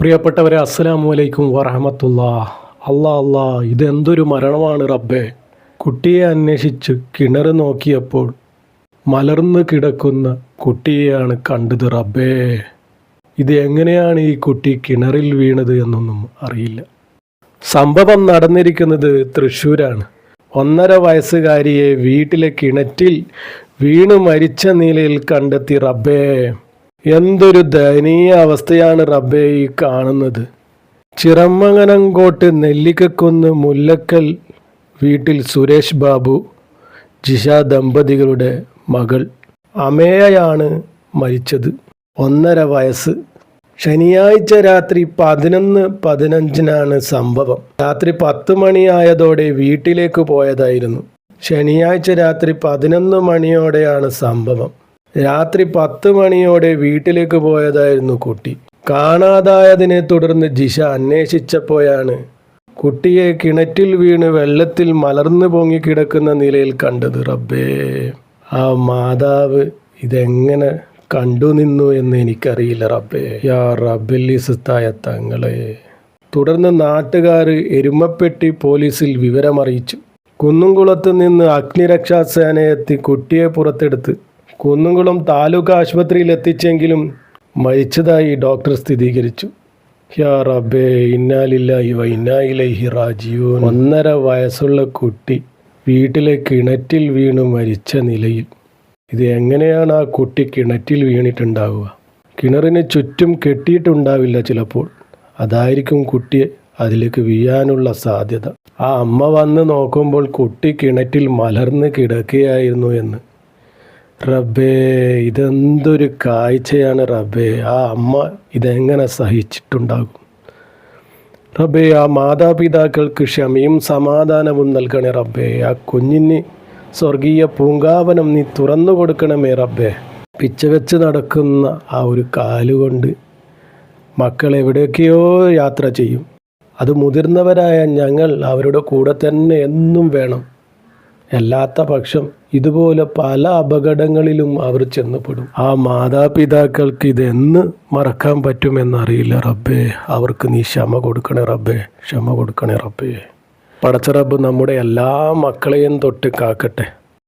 പ്രിയപ്പെട്ടവരെ അസ്സലാമു അലൈക്കും വറഹമത്തുള്ള അല്ലാ അല്ലാ ഇതെന്തൊരു മരണമാണ് റബ്ബേ. കുട്ടിയെ അന്വേഷിച്ച് കിണർ നോക്കിയപ്പോൾ മലർന്ന് കിടക്കുന്ന കുട്ടിയെയാണ് കണ്ടത് റബ്ബേ. ഇത് എങ്ങനെയാണ് ഈ കുട്ടി കിണറിൽ വീണത് എന്നൊന്നും അറിയില്ല. സംഭവം നടന്നിരിക്കുന്നത് തൃശ്ശൂരാണ്. ഒന്നര വയസ്സുകാരിയെ വീട്ടിലെ കിണറ്റിൽ വീണ് മരിച്ച നിലയിൽ കണ്ടെത്തി റബ്ബേ. എന്തൊരു ദയനീയ അവസ്ഥയാണ് റബ്ബെ ഈ കാണുന്നത്. ചിറമങ്ങനങ്കോട്ട് നെല്ലിക്കക്കുന്ന് മുല്ലക്കൽ വീട്ടിൽ സുരേഷ് ബാബു ജിഷ ദമ്പതികളുടെ മകൾ അമേയയാണ് മരിച്ചത്. ഒന്നര വയസ്സ്. ശനിയാഴ്ച രാത്രി പതിനൊന്ന് പതിനഞ്ചിനാണ് സംഭവം. രാത്രി പത്ത് മണിയായതോടെ വീട്ടിലേക്ക് പോയതായിരുന്നു. ശനിയാഴ്ച രാത്രി പതിനൊന്ന് മണിയോടെയാണ് സംഭവം. രാത്രി പത്ത് മണിയോടെ വീട്ടിലേക്ക് പോയതായിരുന്നു കുട്ടി. കാണാതായതിനെ തുടർന്ന് ജിഷ അന്വേഷിച്ചപ്പോഴാണ് കുട്ടിയെ കിണറ്റിൽ വീണ് വെള്ളത്തിൽ മലർന്നു പൊങ്ങി കിടക്കുന്ന നിലയിൽ കണ്ടത്. റബ്ബേ ആ മാതാവ് ഇതെങ്ങനെ കണ്ടു നിന്നു എന്ന് എനിക്കറിയില്ല റബ്ബേ. യാ റബ്ബില്ലിസ്തായ തങ്ങളെ. തുടർന്ന് നാട്ടുകാർ എരുമപ്പെട്ടി പോലീസിൽ വിവരമറിയിച്ചു. കുന്നുംകുളത്ത് നിന്ന് അഗ്നിരക്ഷാസേനയെത്തി കുട്ടിയെ പുറത്തെടുത്ത് കുന്നുംകുളം താലൂക്ക് ആശുപത്രിയിൽ എത്തിച്ചെങ്കിലും മരിച്ചതായി ഡോക്ടർ സ്ഥിരീകരിച്ചു. യാ ഒന്നര വയസ്സുള്ള കുട്ടി വീട്ടിലെ കിണറ്റിൽ വീണു മരിച്ച നിലയിൽ. ഇത് എങ്ങനെയാണ് ആ കുട്ടി കിണറ്റിൽ വീണിട്ടുണ്ടാവുക? കിണറിന് ചുറ്റും കെട്ടിയിട്ടുണ്ടാവില്ല ചിലപ്പോൾ. അതായിരിക്കും കുട്ടിയെ അതിലേക്ക് വീഴാനുള്ള സാധ്യത. ആ അമ്മ വന്ന് നോക്കുമ്പോൾ കുട്ടി കിണറ്റിൽ മലർന്ന് കിടക്കുകയായിരുന്നു എന്ന്. റബ്ബേ ഇതെന്തൊരു കാഴ്ചയാണ് റബ്ബേ. ആ അമ്മ ഇതെങ്ങനെ സഹിച്ചിട്ടുണ്ടാകും? റബ്ബേ ആ മാതാപിതാക്കൾക്ക് ക്ഷമയും സമാധാനവും നൽകണേ റബ്ബേ. ആ കുഞ്ഞിന് സ്വർഗീയ പൂങ്കാവനം നീ തുറന്നു കൊടുക്കണമേ റബ്ബേ. പിച്ച വെച്ച് നടക്കുന്ന ആ ഒരു കാലുകൊണ്ട് മക്കൾ എവിടെയൊക്കെയോ യാത്ര ചെയ്യും. അത് മുതിർന്നവരായ ഞങ്ങൾ അവരുടെ കൂടെ തന്നെ എന്നും വേണം. അല്ലാത്ത പക്ഷം ഇതുപോലെ പല അപകടങ്ങളിലും അവർ ചെന്നപ്പെടും. ആ മാതാപിതാക്കൾക്ക് ഇതെന്ന് മറക്കാൻ പറ്റുമെന്നറിയില്ല റബ്ബേ. അവർക്ക് നീ ക്ഷമ കൊടുക്കണേ റബ്ബേ. ക്ഷമ കൊടുക്കണേ റബ്ബേ. പടച്ച റബ്ബ് നമ്മുടെ എല്ലാ മക്കളെയും തൊട്ട് കാക്കട്ടെ.